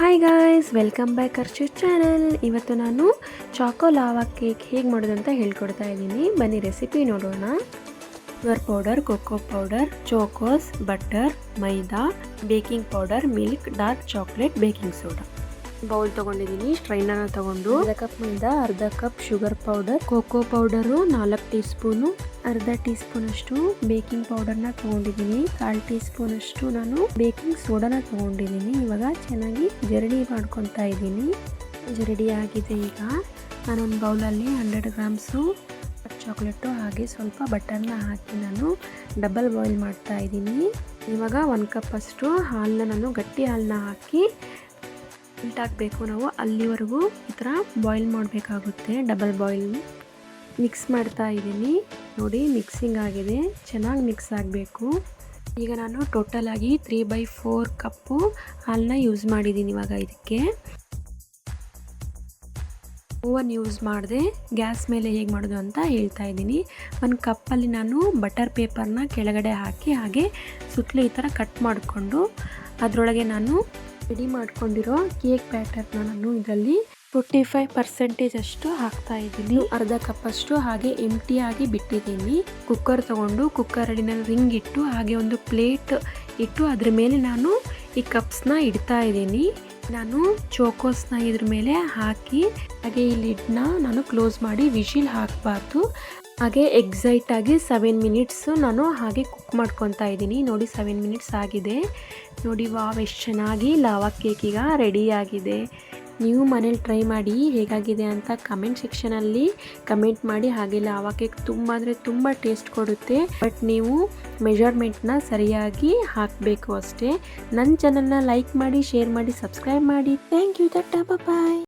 Hi guys welcome back Archu channel ಇವತ್ತು ನಾನು Chacko lava cake ಹೇಗೆ ಮಾಡೋದು ಅಂತ ಹೇಳ್ಕೊಡ್ತಾ ಇದ್ದೀನಿ. ಬನ್ನಿ ರೆಸಿಪಿ ನೋಡೋಣ. Sugar powder cocoa powder chocos butter maida baking powder milk dark chocolate baking soda bowl ತಗೊಂಡಿದ್ದೀನಿ ಸ್ಟ್ರೈನರ್ನ ತಗೊಂಡು. ಅರ್ಧ ಕಪ್ ಮೈದಾ ಅರ್ಧ cup sugar powder cocoa powder ನಾಲ್ಕು ಟೀ ಸ್ಪೂನು ಅರ್ಧ ಟೀ ಸ್ಪೂನ್ ಅಷ್ಟು ಬೇಕಿಂಗ್ ಪೌಡರ್ನ ತಗೊಂಡಿದ್ದೀನಿ ಕಾಲು ಟೀ ಸ್ಪೂನ್ ಅಷ್ಟು ನಾನು ಬೇಕಿಂಗ್ ಸೋಡಾನ ತಗೊಂಡಿದ್ದೀನಿ ಇವಾಗ ಚೆನ್ನಾಗಿ ಜರಡಿ ಮಾಡ್ಕೊತಾ ಇದ್ದೀನಿ. ಜರಡಿ ಆಗಿದೆ ಈಗ. ನಾನೊಂದು ಬೌಲಲ್ಲಿ ಹಂಡ್ರೆಡ್ ಗ್ರಾಮ್ಸು ಚಾಕ್ಲೇಟು ಹಾಗೆ ಸ್ವಲ್ಪ ಬಟರ್ನ ಹಾಕಿ ನಾನು ಡಬಲ್ ಬಾಯ್ಲ್ ಮಾಡ್ತಾ ಇದ್ದೀನಿ. ಇವಾಗ ಒನ್ ಕಪ್ ಅಷ್ಟು ಹಾಲನ್ನ ನಾನು ಗಟ್ಟಿ ಹಾಲನ್ನ ಹಾಕಿ ಮಿಲ್ಟ್ ಹಾಕಬೇಕು ನಾವು, ಅಲ್ಲಿವರೆಗೂ ಈ ಥರ ಬಾಯ್ಲ್ ಮಾಡಬೇಕಾಗುತ್ತೆ. ಡಬಲ್ ಬಾಯ್ಲ್ ಮಿಕ್ಸ್ ಮಾಡ್ತಾ ಇದ್ದೀನಿ. ನೋಡಿ ಮಿಕ್ಸಿಂಗ್ ಆಗಿದೆ. ಚೆನ್ನಾಗಿ ಮಿಕ್ಸ್ ಆಗಬೇಕು. ಈಗ ನಾನು ಟೋಟಲ್ ಆಗಿ ತ್ರೀ ಬೈ ಫೋರ್ ಕಪ್ಪು ಹಾಲನ್ನ ಯೂಸ್ ಮಾಡಿದ್ದೀನಿ ಇವಾಗ ಇದಕ್ಕೆ. ಓವನ್ ಯೂಸ್ ಮಾಡಿದೆ. ಗ್ಯಾಸ್ ಮೇಲೆ ಹೇಗೆ ಮಾಡೋದು ಅಂತ ಹೇಳ್ತಾ ಇದ್ದೀನಿ. ಒಂದು ಕಪ್ಪಲ್ಲಿ ನಾನು ಬಟರ್ ಪೇಪರ್ನ ಕೆಳಗಡೆ ಹಾಕಿ, ಹಾಗೆ ಸುತ್ತಲೂ ಈ ಥರ ಕಟ್ ಮಾಡಿಕೊಂಡು ಅದರೊಳಗೆ ನಾನು ರೆಡಿ ಮಾಡ್ಕೊಂಡಿರೋ ಕೇಕ್ ಬ್ಯಾಟರ್ನ ನಾನು ಇದರಲ್ಲಿ ಫೋರ್ಟಿ ಫೈವ್ ಪರ್ಸೆಂಟೇಜ್ ಅಷ್ಟು ಹಾಕ್ತಾ ಇದ್ದೀನಿ. ಅರ್ಧ ಕಪ್ ಅಷ್ಟು ಹಾಗೆ ಎಂಟಿ ಆಗಿ ಬಿಟ್ಟಿದ್ದೀನಿ. ಕುಕ್ಕರ್ ತಗೊಂಡು ಕುಕ್ಕರಲ್ಲಿ ನಾನು ರಿಂಗ್ ಇಟ್ಟು ಹಾಗೆ ಒಂದು ಪ್ಲೇಟ್ ಇಟ್ಟು ಅದ್ರ ಮೇಲೆ ನಾನು ಈ ಕಪ್ಸ್ನ ಇಡ್ತಾ ಇದ್ದೀನಿ. ನಾನು ಚೋಕೋಸ್ನ ಇದ್ರ ಮೇಲೆ ಹಾಕಿ ಹಾಗೆ ಈ ಲಿಡ್ನ ನಾನು ಕ್ಲೋಸ್ ಮಾಡಿ ವಿಶಿಲ್ ಹಾಕಬಾರ್ದು. ಹಾಗೆ ಎಕ್ಸೈಟ್ ಆಗಿ ಸೆವೆನ್ ಮಿನಿಟ್ಸು ನಾನು ಹಾಗೆ ಕುಕ್ ಮಾಡ್ಕೊತಾ ಇದ್ದೀನಿ. ನೋಡಿ ಸೆವೆನ್ ಮಿನಿಟ್ಸ್ ಆಗಿದೆ. ನೋಡಿ, ವಾವ್, ಎಷ್ಟು ಚೆನ್ನಾಗಿ ಲಾವಾ ಕೇಕ್ ಈಗ ರೆಡಿ ಆಗಿದೆ. ನೀವು ಮನೇಲಿ ಟ್ರೈ ಮಾಡಿ ಹೇಗಾಗಿದೆ ಅಂತ ಕಮೆಂಟ್ ಸೆಕ್ಷನಲ್ಲಿ ಕಮೆಂಟ್ ಮಾಡಿ. ಹಾಗೆ ಲಾವಾ ಕೇಕ್ ತುಂಬ ಅಂದರೆ ತುಂಬ ಟೇಸ್ಟ್ ಕೊಡುತ್ತೆ. ಬಟ್ ನೀವು ಮೆಜರ್ಮೆಂಟ್ನ ಸರಿಯಾಗಿ ಹಾಕಬೇಕು ಅಷ್ಟೇ. ನನ್ನ ಚಾನಲ್ನ ಲೈಕ್ ಮಾಡಿ ಶೇರ್ ಮಾಡಿ ಸಬ್ಸ್ಕ್ರೈಬ್ ಮಾಡಿ. ಥ್ಯಾಂಕ್ ಯು ದಟ್ಟ ಬಾಯ್